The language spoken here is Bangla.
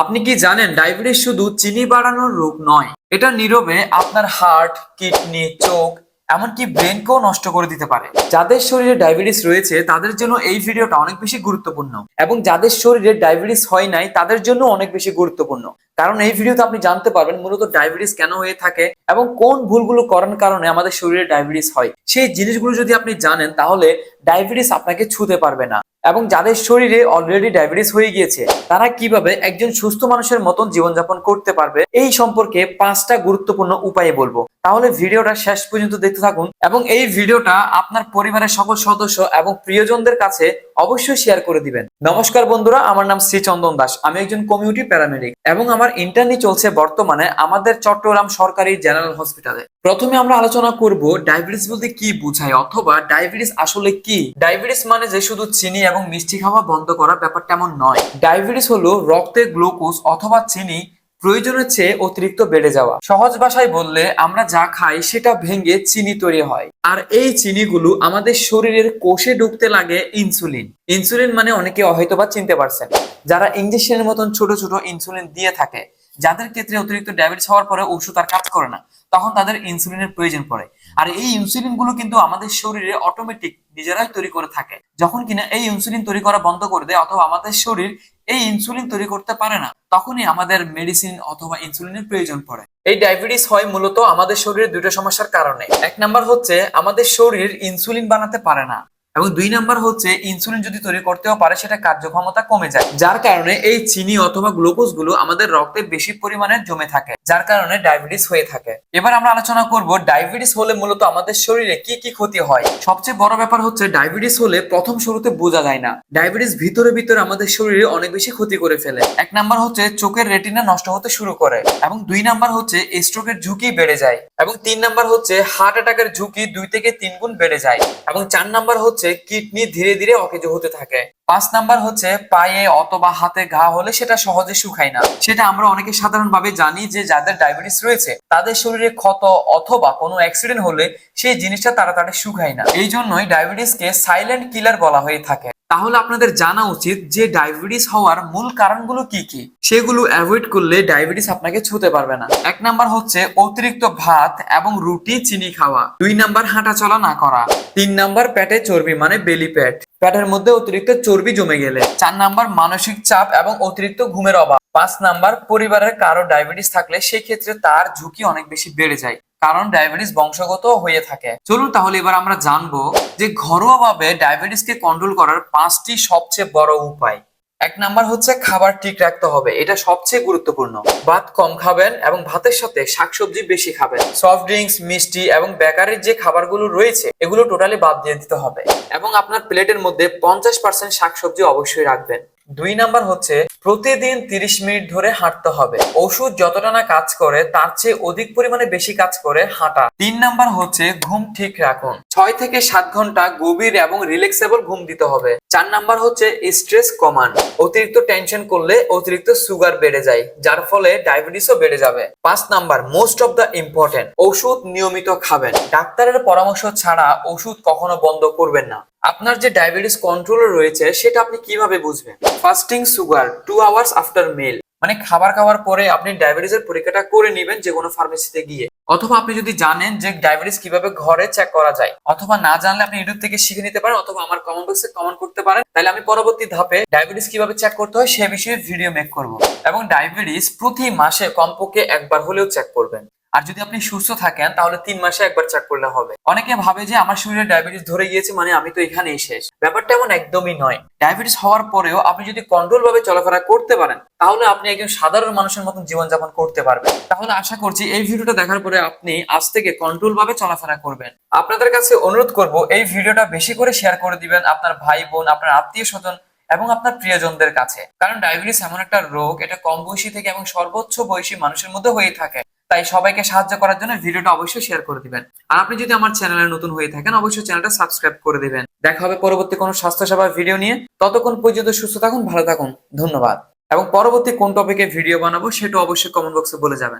আপনি কি জানেন, ডায়াবেটিস শুধু চিনি বাড়ানোর রোগ নয়, এটা নীরবে আপনার হার্ট, কিডনি, চোখ, এমনকি ব্রেনকেও নষ্ট করে দিতে পারে। যাদের শরীরে ডায়াবেটিস রয়েছে, তাদের জন্য এই ভিডিওটা অনেক বেশি গুরুত্বপূর্ণ এবং যাদের শরীরে ডায়াবেটিস হয় নাই, তাদের জন্য অনেক বেশি গুরুত্বপূর্ণ। কারণ এই ভিডিওতে আপনি জানতে পারবেন মূলত ডায়াবেটিস কেন হয়ে থাকে এবং কোন ভুলগুলো করার কারণে আমাদের শরীরে ডায়াবেটিস হয়। সেই জিনিসগুলো যদি আপনি জানেন, তাহলে ডায়াবেটিস আপনাকে ছুতে পারবে না। এবং যাদের শরীরে অলরেডি ডায়াবেটিস হয়ে গিয়েছে, তারা কীভাবে একজন সুস্থ মানুষের মতন জীবনযাপন করতে পারবে, এই সম্পর্কে পাঁচটা গুরুত্বপূর্ণ উপায়ে বলব। তাহলে ভিডিওটা শেষ পর্যন্ত দেখতে থাকুন এবং এই ভিডিওটা আপনার পরিবারের সকল সদস্য এবং প্রিয়জনদের কাছে অবশ্যই শেয়ার করে দিবেন। নমস্কার বন্ধুরা, আমার নাম শ্রী চন্দন দাস। আমি একজন কমিউনিটি প্যারামেডিক এবং আমার ইন্টার্নি চলছে বর্তমানে আমাদের চট্টগ্রাম সরকারি জেনারেল হসপিটালে প্রথমে আমরা আলোচনা করব ডায়াবেটিস বলতে কি বোঝায় অথবা ডায়াবেটিস আসলে কি? ডায়াবেটিস মানে যে শুধু চিনি এবং মিষ্টি খাওয়া বন্ধ করা ব্যাপারটা এমন নয়। ডায়াবেটিস হলো রক্তে গ্লুকোজ অথবা চিনি প্রয়োজনের চেয়ে অতিরিক্ত বেড়ে যাওয়া। সহজ ভাষায় বললে আমরা যা খাই সেটা ভেঙে চিনি তৈরি হয়। আর এই চিনিগুলো আমাদের শরীরের কোষে ঢুকতে লাগে ইনসুলিন। ইনসুলিন মানে অনেকে হয়তো চিনতে পারছেন। যারা ইঞ্জেকশনের মতন ছোট ছোট ইনসুলিন দিয়ে থাকে, যাদের ক্ষেত্রে অতিরিক্ত ডায়াবেটিস হওয়ার পরে ওষুধ আর কাজ করে না, তখন তাদের ইনসুলিনের প্রয়োজন পড়ে। আর এই ইনসুলিনগুলো কিন্তু আমাদের শরীরে অটোমেটিক নিজেরাই তৈরি করে থাকে। যখন কিনা এই ইনসুলিন তৈরি করা বন্ধ করে দেয়, অথবা আমাদের শরীর এই ইনসুলিন তৈরি করতে পারে না তখনই আমাদের মেডিসিন অথবা ইনসুলিনের প্রয়োজন পড়ে। এই ডায়াবেটিস হয় মূলত আমাদের শরীরের দুটো সমস্যার কারণে। এক নাম্বার হচ্ছে, আমাদের শরীর ইনসুলিন বানাতে পারে না। এবং দুই নাম্বার হচ্ছে ইনসুলিন যদি তৈরি করতেও পারে, সেটা কার্যক্ষমতা কমে যায়। যার কারণে এই চিনি অথবা গ্লুকোজগুলো আমাদের রক্তে বেশি পরিমাণে জমে থাকে। যার কারণে ডায়াবেটিস হয়ে থাকে। এবার আমরা আলোচনা করব ডায়াবেটিস হলে মূলত আমাদের শরীরে কি কি ক্ষতি হয়। সবচেয়ে বড় ব্যাপার হচ্ছে ডায়াবেটিস হলে প্রথম শুরুতে বোঝা যায় না। ডায়াবেটিস ভিতরে ভিতরে আমাদের শরীরে অনেক বেশি ক্ষতি করে ফেলে। এক নাম্বার হচ্ছে চোখের রেটিনা নষ্ট হতে শুরু করে এবং দুই নাম্বার হচ্ছে স্ট্রোকের ঝুঁকি বেড়ে যায় এবং তিন নাম্বার হচ্ছে হার্ট অ্যাটাকের ঝুঁকি দুই থেকে তিন গুণ বেড়ে যায় এবং চার নাম্বার হচ্ছে কিডনি ধীরে ধীরে অকেজো হতে থাকে। পাঁচ নাম্বার হচ্ছে পায়ে অথবা হাতে ঘা হলে সেটা সহজে শুকায় না। সেটা আমরা অনেকে সাধারণভাবে জানি যে যাদের ডায়াবেটিস রয়েছে, তাদের শরীরে ক্ষত অথবা কোনো অ্যাক্সিডেন্ট হলে সেই জিনিসটা তাড়াতাড়ি শুকায় না। এই জন্যই ডায়াবেটিসকে সাইলেন্ট কিলার বলা হয়ে থাকে। তাহলে আপনাদের জানা উচিত যে ডায়াবেটিস হওয়ার মূল কারণগুলো কি কি? সেগুলো অ্যাভয়েড করলে ডায়াবেটিস আপনাকে ছুতে পারবে না। এক নাম্বার হচ্ছে অতিরিক্ত ভাত এবং রুটি, চিনি খাওয়া। দুই নাম্বার হাঁটা চলা না করা। তিন নাম্বার পেটে চর্বি মানে বেলি প্যাট পেটের মধ্যে অতিরিক্ত চর্বি জমে গেলে। চার নাম্বার মানসিক চাপ এবং অতিরিক্ত ঘুমের অভাব। পাঁচ নাম্বার, পরিবারের কারও ডায়াবেটিস থাকলে সেই ক্ষেত্রে তার ঝুঁকি অনেক বেশি বেড়ে যায়, কারণ ডায়াবেটিস বংশগত হয়ে থাকে। চলুন তাহলে এবার আমরা জানব যে ঘরোয়াভাবে ডায়াবেটিসকে কন্ট্রোল করার পাঁচটি সবচেয়ে বড় উপায়। এক নাম্বার হচ্ছে খাবার ঠিক রাখতে হবে, এটা সবচেয়ে গুরুত্বপূর্ণ। ভাত কম খাবেন এবং ভাতের সাথে শাকসবজি বেশি খাবেন। সফট ড্রিঙ্কস মিষ্টি এবং বেকারির যে খাবারগুলো রয়েছে, এগুলো টোটালি বাদ দিয়ে দিতে হবে। এবং আপনার প্লেটের মধ্যে পঞ্চাশ পার্সেন্ট শাকসবজি অবশ্যই রাখবেন। দুই নাম্বার হচ্ছে, প্রতিদিন তিরিশ মিনিট ধরে হাঁটতে হবে। ওষুধ যতটা না কাজ করে, তার চেয়ে অধিক পরিমাণে বেশি কাজ করে হাঁটা। তিন নাম্বার হচ্ছে, ঘুম ঠিক রাখুন। ছয় থেকে সাত ঘণ্টা গভীর এবং রিল্যাক্সেবল ঘুম দিতে হবে। চার নাম্বার হচ্ছে স্ট্রেস কমান। অতিরিক্ত টেনশন করলে অতিরিক্ত সুগার বেড়ে যায়, যার ফলে ডায়াবেটিসও বেড়ে যাবে। পাঁচ number most of the important ওষুধ নিয়মিত খাবেন। ডাক্তারের পরামর্শ ছাড়া ওষুধ কখনো বন্ধ করবেন না। আপনার যে ডায়াবেটিস কন্ট্রোলে রয়েছে, সেটা আপনি কীভাবে বুঝবেন? Fasting sugar two hours after meal মানে খাবার খাওয়ার পরে আপনি ডায়াবেটিসের পরীক্ষাটা করে নেবেন যে কোনো ফার্মেসিতে গিয়ে। অথবা আপনি যদি জানেন যে ডায়াবেটিস কীভাবে ঘরে চেক করা যায়, অথবা না জানলে আপনি ইউটিউব থেকে শিখে নিতে পারেন, অথবা আমার কমেন্ট বক্সে কমেন্ট করতে পারেন, তাহলে আমি পরবর্তী ধাপে ডায়াবেটিস কীভাবে চেক করতে হয়, সে বিষয়ে ভিডিও মেক করব। এবং ডায়াবেটিস প্রতি মাসে কমপক্ষে একবার হলেও চেক করবেন। আর যদি আপনি সুস্থ থাকেন, তাহলে তিন মাসে একবার চেক করলে হবে। অনেকে ভাবে যে, আমার শরীরে ডায়াবেটিস ধরে গিয়েছে মানে আমি তো এখানেই শেষ। ব্যাপারটা এমন একদমই নয়। ডায়াবেটিস হওয়ার পরেও আপনি যদি কন্ট্রোল ভাবে চলাফেরা করতে পারেন, তাহলে আপনি একজন সাধারণ মানুষের মতন জীবনযাপন করতে পারবেন। তাহলে আশা করছি এই ভিডিওটা দেখার পরে আপনি আজ থেকে কন্ট্রোল ভাবে চলাফেরা করবেন। আপনাদের কাছে অনুরোধ করব, এই ভিডিওটা বেশি করে শেয়ার করে দিবেন আপনার ভাই বোন, আপনার আত্মীয় স্বজন এবং আপনার প্রিয়জনদের কাছে। কারণ ডায়াবেটিস এমন একটা রোগ, এটা কম বয়সী থেকে এবং সর্বোচ্চ বয়সী মানুষের মধ্যে হয়ে থাকে। তাই সবাইকে সাহায্য করার জন্য ভিডিওটা অবশ্যই শেয়ার করে দিবেন। আর আপনি যদি আমার চ্যানেলে নতুন হয়ে থাকেন, অবশ্যই চ্যানেলটা সাবস্ক্রাইব করে দিবেন। দেখা হবে পরবর্তী কোনো স্বাস্থ্যসেবার ভিডিও নিয়ে। ততক্ষণ পর্যন্ত সুস্থ থাকুন, ভালো থাকুন। ধন্যবাদ। এবং পরবর্তী কোন টপিকে ভিডিও বানাবো সেটা অবশ্যই কমেন্ট বক্সে বলে যাবেন।